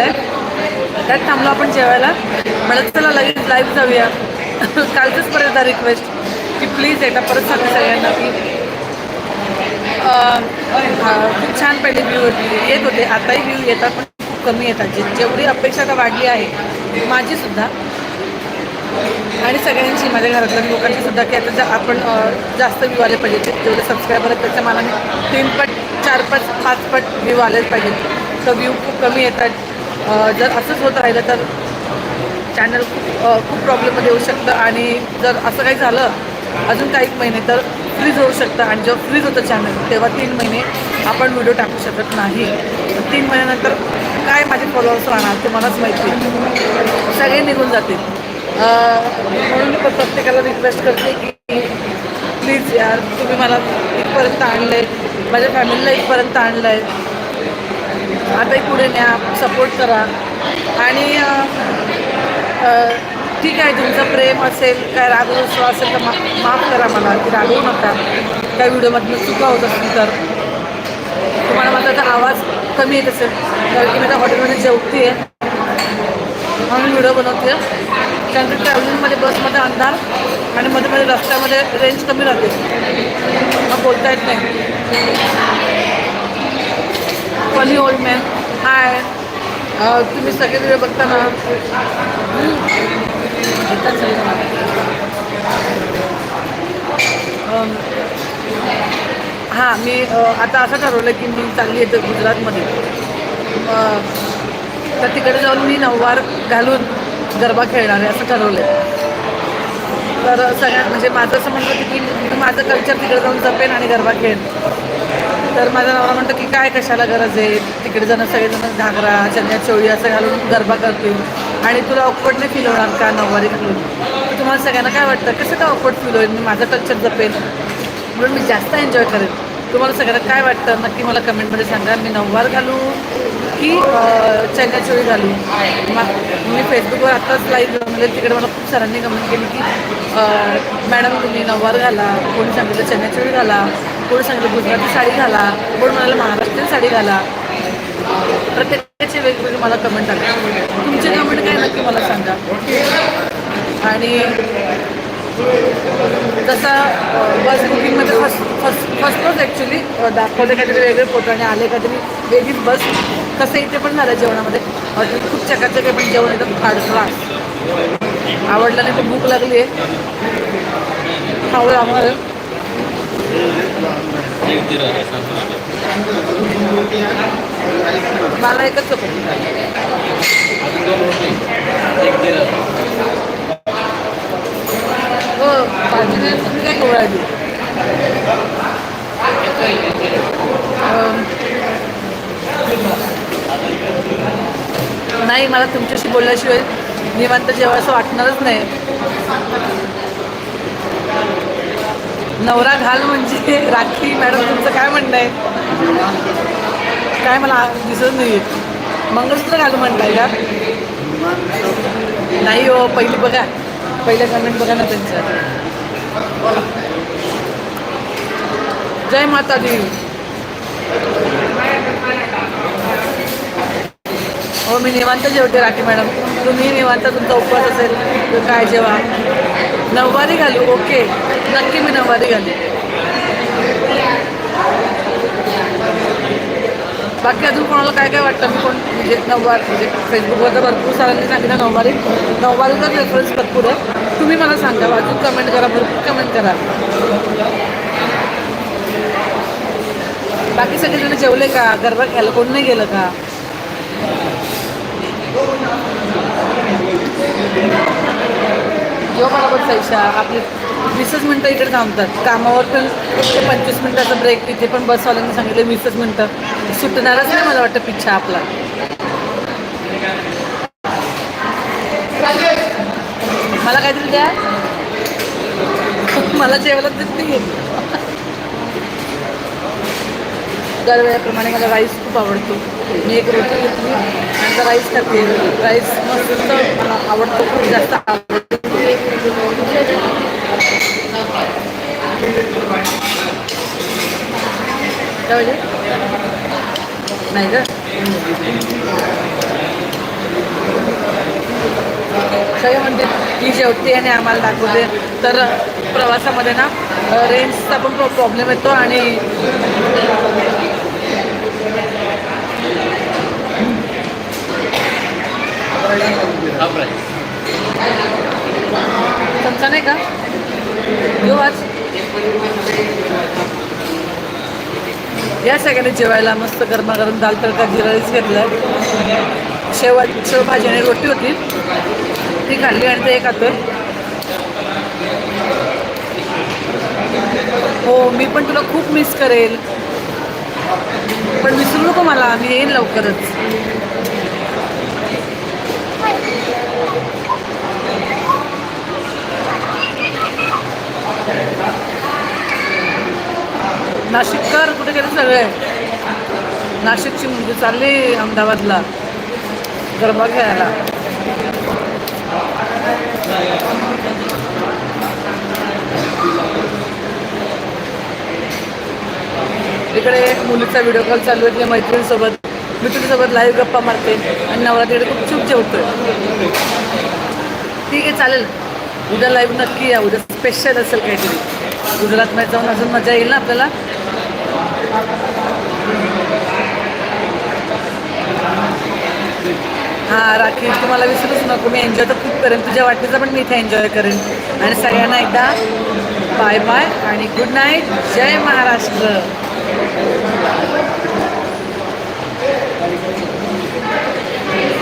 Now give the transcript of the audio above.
आहे त्यात थांबलो आपण जेवायला. म्हणत चला लगेच लाईव्ह जाऊया. कालचंच परत रिक्वेस्ट की प्लीज एकदा परत सांगा सगळ्यांना की खूप छान पहिले व्ह्यू येत होते. आताही व्ह्यू येतात पण खूप कमी येतात. जे जेवढी अपेक्षा आता वाढली आहे माझी सुद्धा. आणि सगळ्यांची माझ्या घरातल्या लोकांची सुद्धा की आता जा आपण जास्त व्ह्यू आले पाहिजे जेवढे सबस्क्रायबर आहेत त्याच्या मला तीन पट चार पट पाच पट व्ह्यू आलेच पाहिजे तर व्ह्यू खूप कमी येतात. जर असंच होत राहिलं तर चॅनल खूप खूप प्रॉब्लेममध्ये येऊ शकतं आणि जर असं काही झालं अजून काही महिने तर फ्रीज होऊ शकतं. आणि जेव्हा फ्रीज होतं चॅनल तेव्हा तीन महिने आपण व्हिडिओ टाकू शकत नाही. तीन महिन्यानंतर काय माझे फॉलोअर्स राहणार ते मलाच माहिती सगळे निघून जातील. म्हणून मी प्रत्येकाला रिक्वेस्ट करते की प्लीज यार तुम्ही मला इथपर्यंत आणलं आहे माझ्या फॅमिलीला इथपर्यंत आणलं आहे आताही पुढे न्या सपोर्ट करा. आणि ठीक आहे तुमचं प्रेम असेल काय रागवस्व असेल तर मा माफ करा मला की रागवू नका. काय व्हिडिओमधनं चुका होत असतील तर. तुम्हाला माझा आता आवाज कमी येत असेल कारण की मी आता हॉटेलमध्ये जेवते. आहे म्हणून व्हिडिओ बनवते. त्यानंतर ट्रॅव्हलिंगमध्ये बसमध्ये अंधार आणि मध्ये मध्ये रस्त्यामध्ये रेंज कमी राहते. मग बोलता येत नाही. फनी ओल्ड मॅन हाय तुम्ही सगळे व्हिडिओ बघता ना? हां मी आता असं ठरवलं की मी चालली येते गुजरातमध्ये. तर तिकडे जाऊन मी नऊवार घालून गरबा खेळणार आहे असं ठरवलं आहे तर सगळ्यात म्हणजे माझं असं म्हणलं की मी माझं कल्चर तिकडे जाऊन जपेन आणि गरबा खेळेन. तर माझा नवरा म्हणतो की काय कशाला गरज आहे? तिकडे जाणं सगळेजण घागरा चन्या चोळी असं घालून गरबा करतील आणि तुला ऑकवर्डने नाही फील होणार का? नऊवारी घालून. तर तुम्हाला सगळ्यांना काय वाटतं? कसं काय ऑकवर्ड फील होईल? मी माझं कल्चर जपेन? म्हणून मी जास्त एन्जॉय करेन. तुम्हाला सगळ्यांना काय वाटतं? नक्की मला कमेंटमध्ये सांगा. मी नऊवार घालू की चन्या चोळी घालू? मी फेसबुकवर आत्ताच लाईव्ह जमले तिकडे मला खूप सरांनी कमेंट केली की मॅडम तुम्ही नऊवार घाला. कोणी सांगितलं चन्या चोळी घाला? कोणी सांगितलं गुजराती साडी घाला कोण म्हणाला महाराष्ट्रीयन साडी घाला. प्रत्येकाचे वेगवेगळे मला कमेंट आले. तुमचे कमेंट काय नक्की मला सांगा. आणि जसा बस बुकिंगमध्ये फस फस फसलोच ॲक्च्युली दाखवले काहीतरी वेगळे फोटो आणि आले काहीतरी वेगळीच बस. कसं इथे पण झालं जेवणामध्ये. हॉटेल खूप चकाचक आहे पण जेवण एकदम फार त्रास आवडला नाही तर भूक लागली आहे खावं आम्हाला. मला एकच चपाती हो भाजी नाही तुम्ही काय कवळाली नाही मला तुमच्याशी बोलल्याशिवाय निवांत जेवायचं असं वाटणारच नाही. नवरा घाल म्हणजे राखी मॅडम तुमचं काय म्हणणं आहे? काय मला दिसत नाही मंगळसूत्र घालू म्हणताय का? नाही हो पहिली बघा. पहिलं कमेंट बघा ना त्यांचं. जय माता दी. हो मी निवांत जेवते राठी मॅडम. तुम्ही निवांत तुमचा उपवास असेल तर काय जेवा. नऊवारी घालू ओके. नक्की मी नऊवारी घालेन बाकी अजून कोणाला काय काय वाटतं? मी कोण म्हणजे नऊवार म्हणजे फेसबुकवर तर भरपूर सारांनी सांगितलं नऊवारी नऊवारीचा रेफरन्स भरपूर आहे. तुम्ही मला सांगा अजून कमेंट करा भरपूर कमेंट करा. बाकी सगळेजण जेवले का? गरबा खेळायला कोण नाही गेलं का? जेव्हा मला पण पैसा. आपली वीसच मिनटं इकडे थांबतात कामावर पण ते पंचवीस मिनटाचा ब्रेक तिथे पण बसवाल्यांनी सांगितलं वीसच मिनटं सुटणारच नाही मला वाटतं पिच्छा आपला. मला काहीतरी द्या. मला जेवायला देत नाही दरवेळेप्रमाणे मला राईस खूप आवडतो. मी एक रोटी घेतली आणि राईस खाते. राईस मस्त मला आवडतो खूप जास्त आवडतो. नाही का सगळे म्हणते ही जेवते आणि आम्हाला दाखवते. तर प्रवासामध्ये ना रेंजचा पण प्रॉब्लेम येतो आणि चमचा नाही का? घेऊ आज? या सगळ्यांनी जेवायला मस्त गरमागरम दाल तडका जिरा राईस घेतला शेवा भाजी आणि रोटी होती. ती खाल्ली आणि ते खातोय. हो मी पण तुला खूप मिस करेल. पण विसरू नको मला मी येईन लवकरच. नाशिककर कुठे गेले सगळे? नाशिकची मुलगी चालली अहमदाबादला. गरबा खेळायला. इकडे मुलीचा व्हिडिओ कॉल चालू आहे मैत्रिणीसोबत. मित्रीसोबत लाईव्ह गप्पा मारते आणि नवरा तिकडे खूप चूप जेवतोय. ठीक आहे चालेल. उद्या लाईव्ह नक्की या. उद्या स्पेशल असेल काहीतरी. गुजरातमध्ये जाऊन अजून मजा येईल ना आपल्याला? हां राखी तुम्हाला विसरूच नको. मी एन्जॉय तर खूप करेन तुझ्या वाटणीचा पण मी इथे एन्जॉय करेन. आणि सगळ्यांना एकदा बाय बाय आणि गुड नाईट जय महाराष्ट्र.